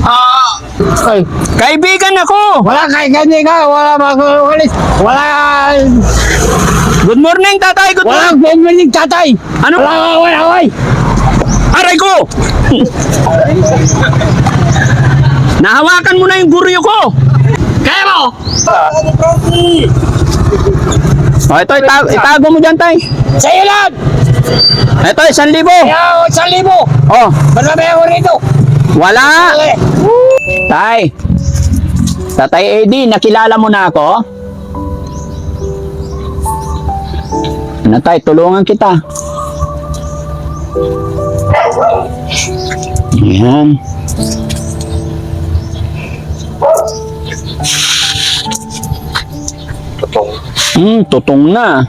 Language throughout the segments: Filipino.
Ah, Ay, kaibigan ako. wala kay ganyan ka, wala mag-ulit. Wala, Good morning, tatay. Good wala morning. benbening tatay. Ano? Wala, wala, wala. Aray ko! Nahawakan mo na yung guryo ko. Kaya mo! O, ito, ita- itago mo dyan, tay. Sa'yo lang! Ito, isang libo. Kaya, isang libo! Oh, Marami ako rito! wala. Tay. Tatay Eddie, nakilala mo na ako? Ano tay, tulungan kita. Ayan. Hmm, tutong na.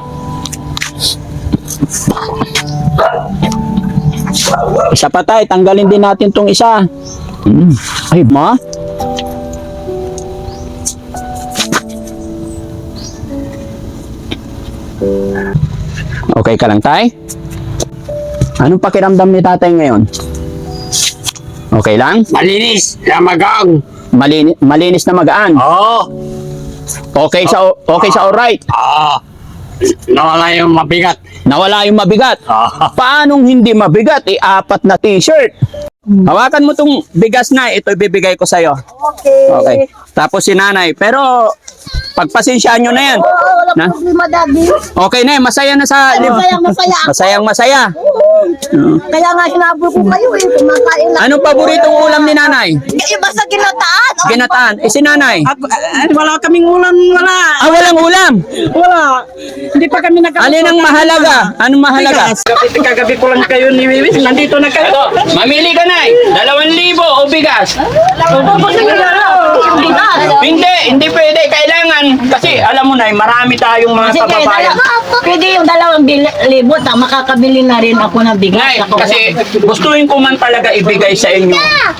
Isa pa tay, tanggalin din natin tong isa. Hmm. Ay, ma? Okay ka lang, tay? Anong pakiramdam ni tatay ngayon? Okay lang? Malinis, lamagang. Malini- malinis na magaan. Oo. Okay sa okay sa alright. Ah. Nawala yung mabigat. Nawala yung mabigat. Ah. Paanong hindi mabigat? Eh, apat na t-shirt. Hawakan mo tong bigas na, ito ibibigay ko sa'yo. Okay. Okay. Tapos si nanay. Pero, pagpasensyaan nyo na yan. Oo, wala Na? problema, daddy. Okay na, eh, masaya na sa... Masayang masaya ako. Masayang masaya. Kaya nga hinabol ko kayo eh. Kumakain lang. Anong paboritong ulam ni nanay? Eh, basta ginataan. Ginataan. Eh, si nanay? wala kaming ulam, wala. Ah, walang ulam. Wala. Hindi pa kami nagka... Alin ang mahalaga? Anong mahalaga? Gabi, kagabi ko lang kayo ni Wiwis. Nandito na kayo. Ito, mamili ka na Dalawang libo o bigas. Hindi, hindi pwede. Kailangan. Kasi alam mo na, marami tayong mga kababayan. Pwede yung dalawang libo. Ta, makakabili na rin ako ng bigas. Nay, kasi gustuin ko man talaga ibigay sa inyo.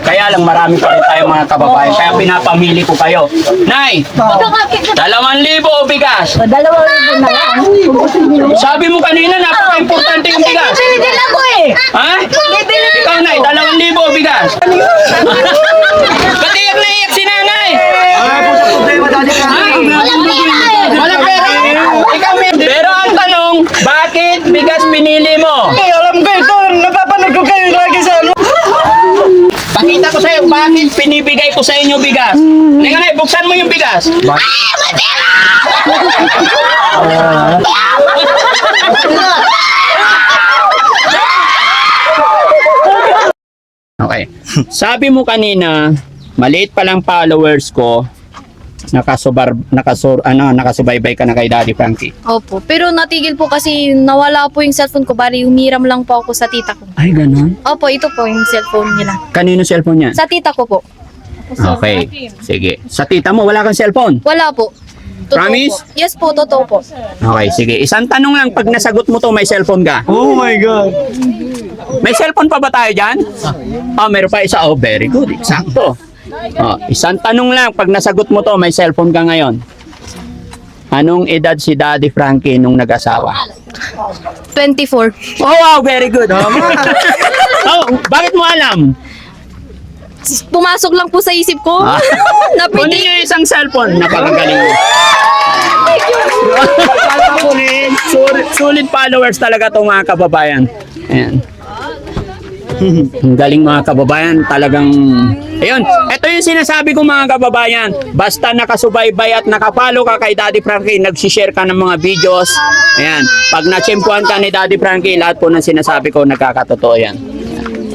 Kaya lang marami pa rin tayong mga kababayan. Kaya pinapamili ko kayo. Nay, dalawang libo o bigas. O, dalawang libo na lang. Sabi mo kanina, napaka-importante yung bigas. Bibili din ako eh. Ha? Bibili din Ikaw, Nay, dalawang libo o bigas. Ba't iyak na iyak si nanay? Walang pera eh. Wala pera. Ikaw. Pero ang tanong, bakit bigas pinili mo? Eh, alam ko ito. Napapanood ko kayo lagi sa ano. Pakita ko sa'yo, bakit pinibigay ko sa inyo bigas? Tingnan na, buksan mo yung bigas. Okay. Sabi mo kanina, maliit pa lang followers ko, nakasubar, nakasur, ano, nakasubaybay ka na kay Daddy Frankie. Opo. Pero natigil po kasi nawala po yung cellphone ko. Bali, humiram lang po ako sa tita ko. Ay, ganun? Opo, ito po yung cellphone nila. Kanino cellphone yan? Sa tita ko po. Okay. Sige. Sa tita mo, wala kang cellphone? Wala po. Totoo Promise? Po. Yes po, totoo po. Okay, sige. Isang tanong lang, pag nasagot mo to, may cellphone ka. Oh my God. May cellphone pa ba tayo dyan? Oh, meron pa isa. Oh, very good. Eksakto. Oh, isang tanong lang, pag nasagot mo to, may cellphone ka ngayon. Anong edad si Daddy Frankie nung nag-asawa? 24. Oh, wow, very good. oh, bakit mo alam? Pumasok lang po sa isip ko. Ah. Kunin Napiti. niyo yung isang cellphone. Napakagaling mo. sulit, sulit followers talaga itong mga kababayan. Ayan. Ang galing mga kababayan, talagang... Ayun, ito yung sinasabi ko mga kababayan. Basta nakasubaybay at nakapalo ka kay Daddy Frankie, nagsishare ka ng mga videos. Ayan, pag natsimpuan ka ni Daddy Frankie, lahat po ng sinasabi ko nagkakatotoo yan.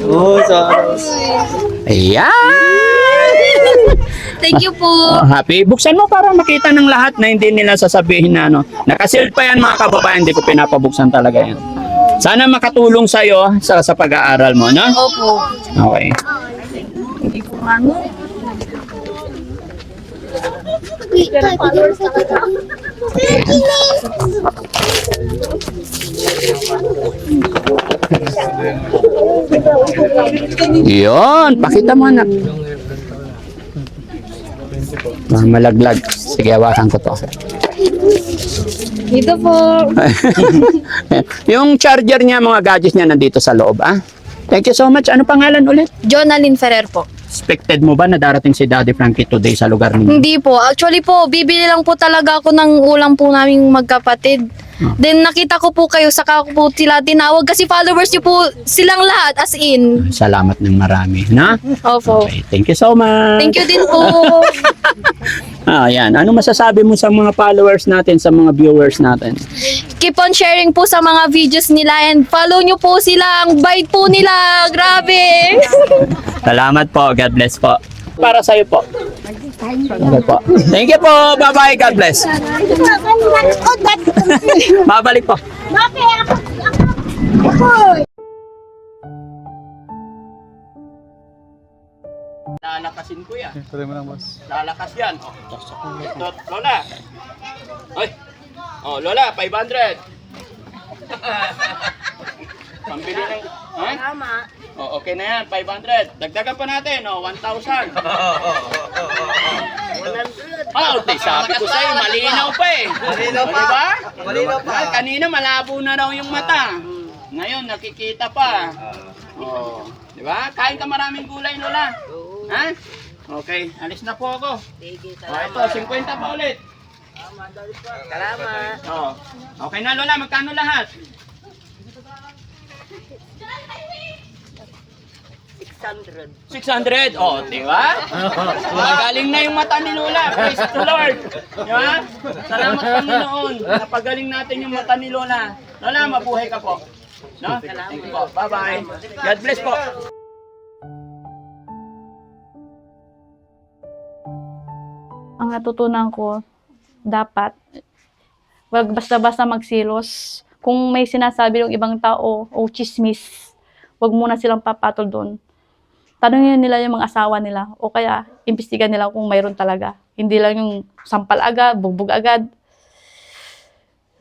Oh, sa... Ayan! Thank you po. Oh, happy. Buksan mo para makita ng lahat na hindi nila sasabihin na ano. Nakasealed pa yan mga kababayan, hindi ko pinapabuksan talaga yan. Sana makatulong sa iyo sa, sa pag-aaral mo, no? Opo. Okay. Yun, pakita mo anak. Ah, malaglag. Sige, hawakan ko to. Dito po. yung charger niya, mga gadgets niya nandito sa loob, ah? Thank you so much. Ano pangalan ulit? Jonalyn Ferrer po. Expected mo ba na darating si Daddy Frankie today sa lugar ninyo? Hindi po. Actually po, bibili lang po talaga ako ng ulam po naming magkapatid. Then nakita ko po kayo, saka ko po sila tinawag kasi followers niyo po silang lahat as in. Salamat ng marami, na? Opo. Okay, thank you so much. Thank you din po. Ah, yan. Ano masasabi mo sa mga followers natin, sa mga viewers natin? Keep on sharing po sa mga videos nila and follow nyo po sila. Ang bait po nila. Grabe. Salamat po. God bless po. Para sa'yo po. Okay po. Thank you po. Bye-bye. God bless. Babalik po. Lalakasin ko yan. Tuloy mo lang, boss. Lalakas yan. Oh. Ito, Lola. Ay. Oh, Lola, 500. Pambili ng... Ha? Tama. Oh, okay na yan, 500. Dagdagan pa natin, oh, 1,000. Ah, oh, sabi ko sa'yo, malinaw pa eh. Malinaw pa? Diba? Malinaw pa. kanina malabo na raw yung mata. Ngayon, nakikita pa. Oh, di ba? Kain ka maraming gulay, Lola. Ha? Okay, alis na po ako. Sige, Oh, ito, 50 pa ulit. salamat. Oh. Okay na, Lola, magkano lahat? 600. 600. Oh, di ba? Magaling na yung mata ni Lola. Praise the Lord. Di ba? Salamat Panginoon. Napagaling natin yung mata ni Lola. Lola, mabuhay ka po. No? Thank you po. Bye-bye. God bless po. ang natutunan ko, dapat, wag basta-basta magsilos. Kung may sinasabi ng ibang tao o chismis, wag muna silang papatol doon. Tanungin nila yung mga asawa nila o kaya imbestigan nila kung mayroon talaga. Hindi lang yung sampal agad, bugbog agad.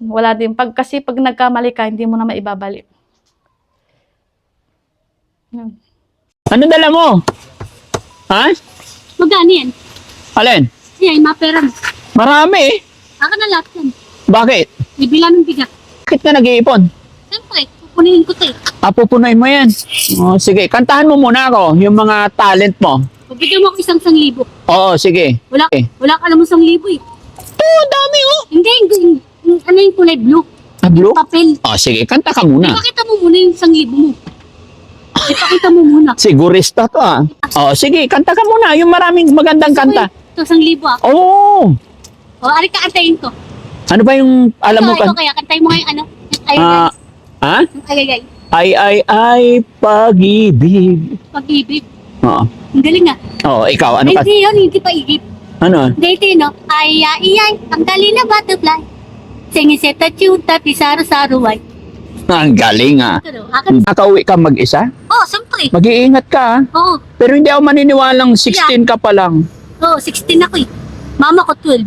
Wala din. Pag, kasi pag nagkamali ka, hindi mo na maibabalik. Yun. Ano dala mo? Ha? Magkano yan? Alin? Yan, mapera mo. Marami eh. Ako na lahat yan. Bakit? Bibila ng bigat. Bakit ka nag-iipon? Siyempre, kukunin ko to Ah, pupunuin mo yan. Oh, sige, kantahan mo muna ako, yung mga talent mo. Pabigyan mo ako isang sanglibo. Oo, sige. Wala, Eh. wala ka alam mo sanglibo eh. Oo, dami oh. Hindi, hindi, yung- ano yung kulay blue? Ah, blue? Papel. Oh, sige, kanta ka muna. Ipakita mo muna yung sanglibo mo. Ipakita mo muna. Sigurista to ah. Oh, sige, kanta ka muna. Yung maraming magandang kanta. Ito, sanglibo ah. Oo. O, aray ka, kantayin ko. Ano ba yung alam ito, mo ito kan? kaya, kantayin mo ngayon ano? Ay, Ah, ha? ay, ay, ay. Ay, pag-ibig. Pag-ibig. Oo. Ang galing ah. Oo, ikaw, ano ka? Hindi yun, hindi pa igip. Ano? Dito no, ay, ay, ay, ang galing na butterfly. Singiseta chuta, pisaro-saruay. Ang galing ah. Nakauwi ka mag-isa? Oh, siyempre. Mag-iingat ka ah. Oo, Pero hindi ako maniniwalang 16 ka pa lang. oh, 16 ako eh. Mama ko 12.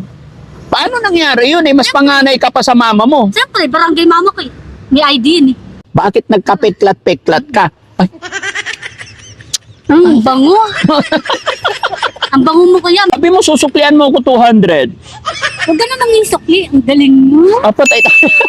Paano nangyari yun eh? Mas panganay ka pa sa mama mo. Siyempre, barangay mama ko eh. May ID yun eh. Bakit nagkapeklat-peklat ka? Ay, Ang bango. ang bango mo kaya. sabi mo, susuklian mo ako 200. Huwag ka na nang isukli. Ang galing mo. Apat ay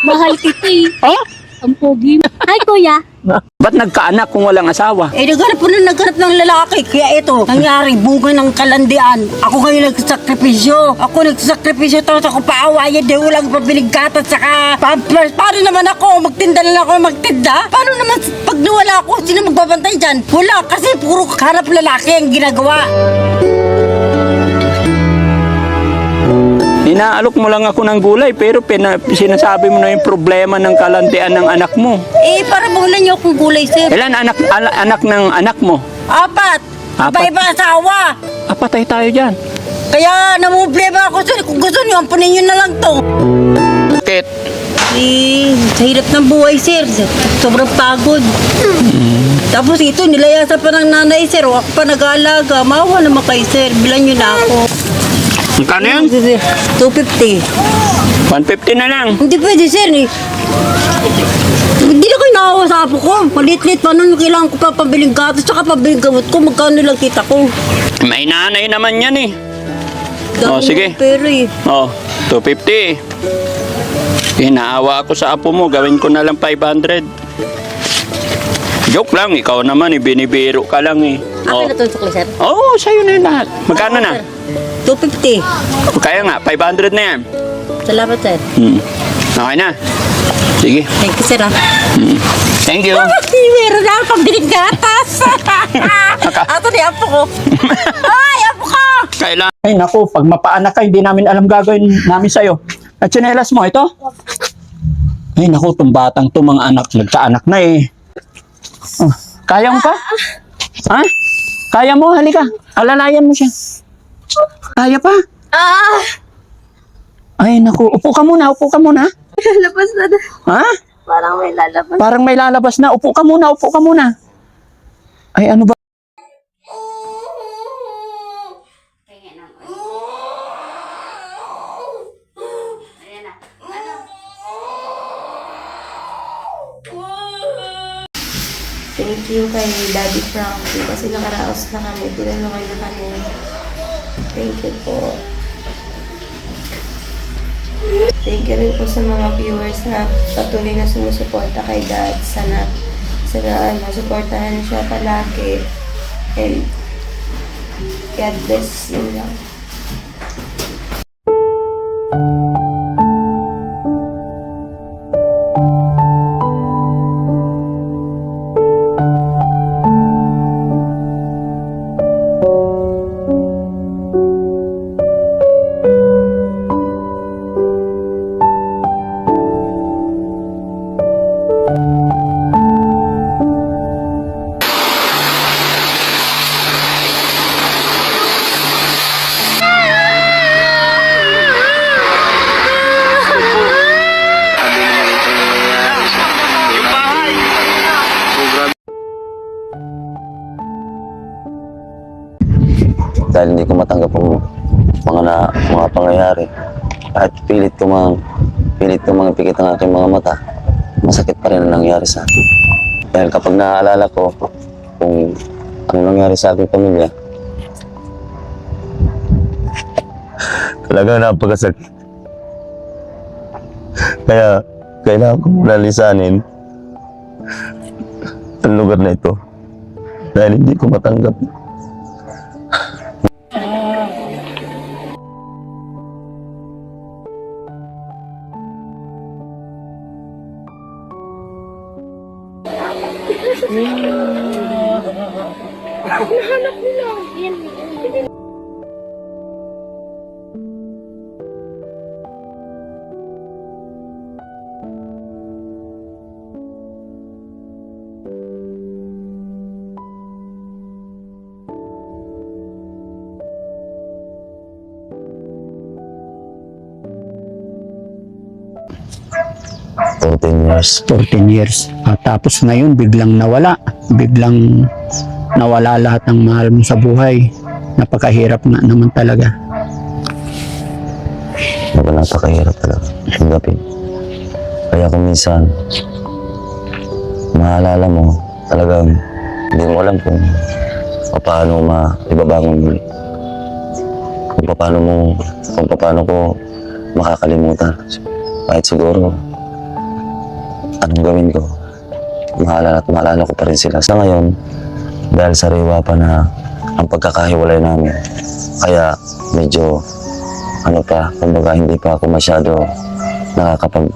Mahal kita eh. Ha? Ang pogi mo. Hi, kuya. Ba't nagkaanak kung walang asawa? Eh, naghanap po na naghanap ng lalaki. Kaya ito, nangyari, bunga ng kalandian. Ako ngayon nagsakripisyo. Ako nagsakripisyo, tapos ako paawayan. Di walang pabiling gatas, saka pampers. Paano naman ako? Magtinda na lang ako magtinda? Paano naman pag nawala ako, sino magbabantay dyan? Wala, kasi puro hanap lalaki ang ginagawa. Inaalok mo lang ako ng gulay pero pina, sinasabi mo na yung problema ng kalantian ng anak mo. Eh, para bulan niyo akong gulay, sir. Ilan anak ala- anak ng anak mo? Apat. Apat? Iba-iba asawa. Apatay tayo dyan. Kaya namumblema ako, sir. Kung gusto niyo, ampunin niyo na lang to. Bakit? Eh, sa hirap ng buhay, sir. Sobrang pagod. Tapos ito, nilayasan pa ng nanay, sir. Ako pa nag-aalaga. Mawa naman kay sir. Bilan nyo na ako. Magkano yun? 250. 150 na lang. Hindi pwede, sir. Eh. Hindi na kayo nakawa sa apo ko. Malit-lit pa nun kailangan ko pa pabiling gatas tsaka pabiling gamot ko. Magkano lang kita ko. May nanay naman yan eh. Dami Oh, sige. ng Pero eh. Oh, 250. Inaawa ako sa apo mo. Gawin ko na lang 500. Joke lang, ikaw naman, eh, binibiro ka lang eh. Ako Oh. na to, sukli, sir. Oo, oh, sa'yo na yun lahat. Magkano na? 250. Kaya nga, 500 na yan. Salamat, sir. Hmm. Okay na. Sige. Thank you, sir. ah. Thank you. Meron na akong pambiling gatas. Ato ni apo ko. Ay, apo ko! Kailangan. Ay, naku, pag mapaanak ka, hindi namin alam gagawin namin sa'yo. At tsinelas mo, ito? Ay, naku, itong batang to mga anak, nagkaanak na eh. Oh, kaya mo pa? Ha? Kaya mo? Halika. Alalayan mo siya. Kaya pa? Ah! Ay, naku, upo ka muna, upo ka muna. Lalabas na na. Ha? Parang may lalabas. Parang may lalabas na. Upo ka muna, upo ka muna. Ay, ano ba? Thank you kay Daddy Frankie kasi nakaraos na kami. Tinulungan na kami. Thank you po. Thank you rin po sa mga viewers na patuloy na sumusuporta kay Dad. Sana, sana ano, supportahan siya palagi. And God bless you lang. Dahil hindi ko matanggap ang mga na, mga pangyayari. Kahit pilit ko mang pilit ko mga pikit ang aking mga mata, masakit pa rin ang nangyari sa akin. Dahil kapag naaalala ko kung ano nangyari sa aking pamilya, talagang napakasakit. Kaya kailangan ko muna lisanin ang lugar na ito dahil hindi ko matanggap for 10 years. 14 years. At tapos ngayon, biglang nawala. Biglang nawala lahat ng mahal mo sa buhay. Napakahirap nga naman talaga. Diba napakahirap talaga tanggapin. Kaya kung minsan, maalala mo, talagang hindi mo alam kung paano ma ibabangon muli. Kung paano mo, kung paano ko makakalimutan. Kahit siguro, anong gawin ko, maalala at maalala ko pa rin sila. Sa ngayon, dahil sa riwa pa na ang pagkakahiwalay namin, kaya medyo ano pa, kumbaga hindi pa ako masyado nakakapag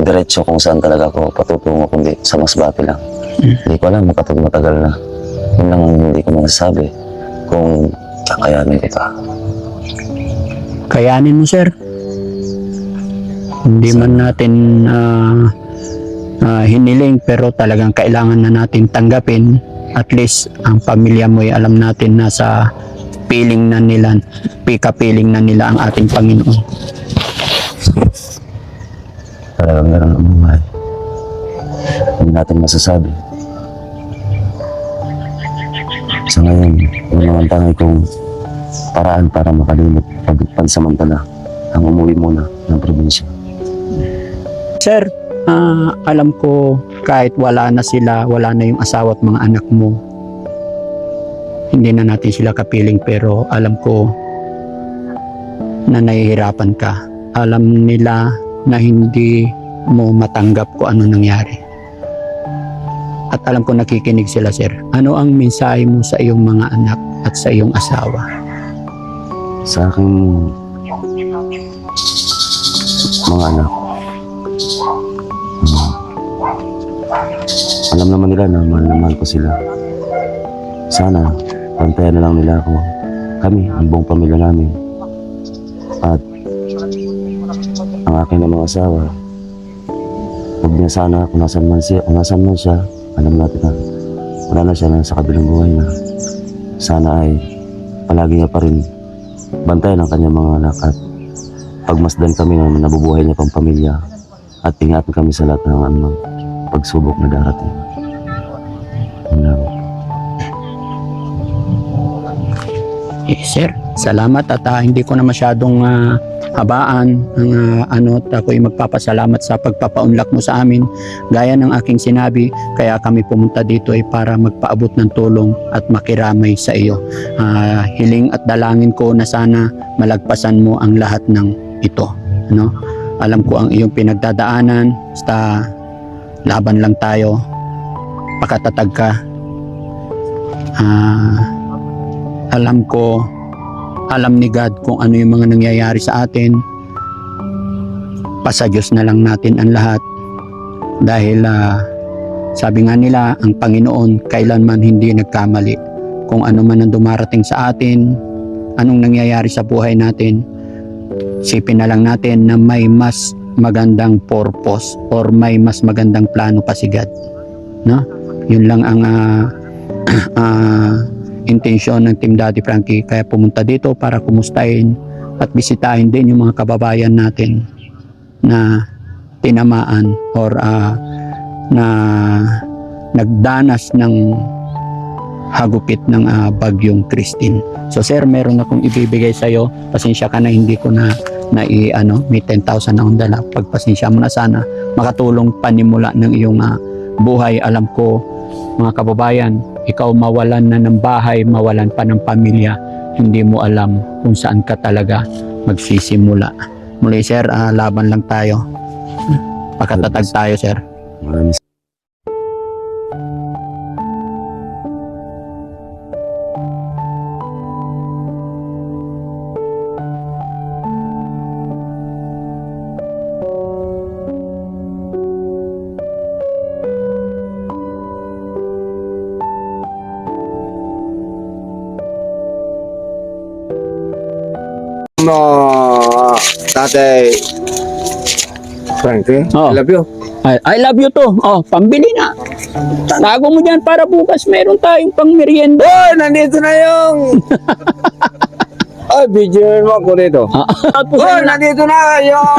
diretso kung saan talaga ako patutungo kundi sa masbate lang. Hindi ko alam kapag matagal na. Yun lang ang hindi ko masasabi kung kakayanin ko pa. Kayanin mo, sir. Hindi man natin ah, ah, hiniling pero talagang kailangan na natin tanggapin. At least ang pamilya mo ay alam natin na sa piling na nila, pika-piling na nila ang ating Panginoon. Talagang meron ang buhay. Hindi natin masasabi. Sa ngayon, yung mga tangay kong paraan para makalimot pag pansamantala ang umuwi muna ng probinsya. Sir, ah, alam ko kahit wala na sila, wala na yung asawa at mga anak mo, hindi na natin sila kapiling pero alam ko na nahihirapan ka. Alam nila na hindi mo matanggap kung ano nangyari. at alam ko nakikinig sila, sir. Ano ang mensahe mo sa iyong mga anak at sa iyong asawa? Sa aking mga anak, alam naman nila na mahal na mahal ko sila. Sana, pantayan na lang nila ako. Kami, ang buong pamilya namin. At ang aking mga asawa, huwag niya sana kung nasan man siya, kung nasan man siya, alam natin na wala na siya na sa kabilang buhay na. Sana ay palagi niya pa rin bantayan ang kanyang mga anak at pagmasdan kami na nabubuhay niya pang pamilya at ingatan kami sa lahat ng anumang pagsubok na darating. Lang. Eh, sir, salamat at ah, hindi ko na masyadong ah, habaan ang ah, ano at ako'y magpapasalamat sa pagpapaunlak mo sa amin. Gaya ng aking sinabi kaya kami pumunta dito ay para magpaabot ng tulong at makiramay sa iyo. Ah, hiling at dalangin ko na sana malagpasan mo ang lahat ng ito no alam ko ang iyong pinagdadaanan basta laban lang tayo pakatatag ka. Ah, alam ko alam ni God kung ano yung mga nangyayari sa atin. Pasa Diyos na lang natin ang lahat. Dahil ah, sabi nga nila ang Panginoon kailanman hindi nagkamali. Kung ano man ang dumarating sa atin anong nangyayari sa buhay natin sipin na lang natin na may mas magandang purpose or may mas magandang plano pa si God. No yun lang ang ah, ah, intensyon ng Team Daddy Frankie kaya pumunta dito para kumustahin at bisitahin din yung mga kababayan natin na tinamaan or ah, na nagdanas ng hagupit ng ah, bagyong Christine. So sir, meron akong ibibigay sa iyo. Pasensya ka na hindi ko na na i, ano, may 10,000 na akong dala. Pagpasensya mo na sana makatulong panimula ng iyong ah, buhay. Alam ko mga kababayan, ikaw mawalan na ng bahay, mawalan pa ng pamilya, hindi mo alam kung saan ka talaga magsisimula. Muli sir, ah, laban lang tayo. Pakatatag tayo sir. Maraming No, tatay. Frankie, Oh. I love you. I, I love you to. Oh, pambili na. Tago mo dyan para bukas meron tayong pang merienda. Oh, nandito na yung... Ay, video mo ako dito. Tapos Oh, na- nandito na yung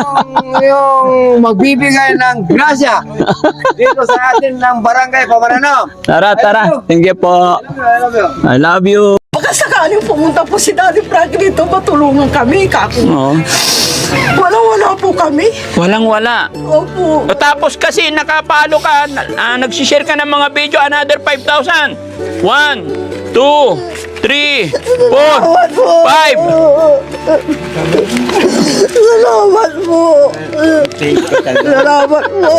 yung magbibigay ng grasya dito sa atin ng barangay Pamarano. Tara, tara. Thank you po. I love you. I love you. Baka sakaling pumunta po si Daddy Frank dito, matulungan kami. Kako. Oh, Wala-wala po kami. walang wala. Opo. O tapos kasi nakapalo ka, na, ah, nagsishare ka ng mga video, another 5,000. 1, 2, 3, 4, 5. Salamat po. Salamat po.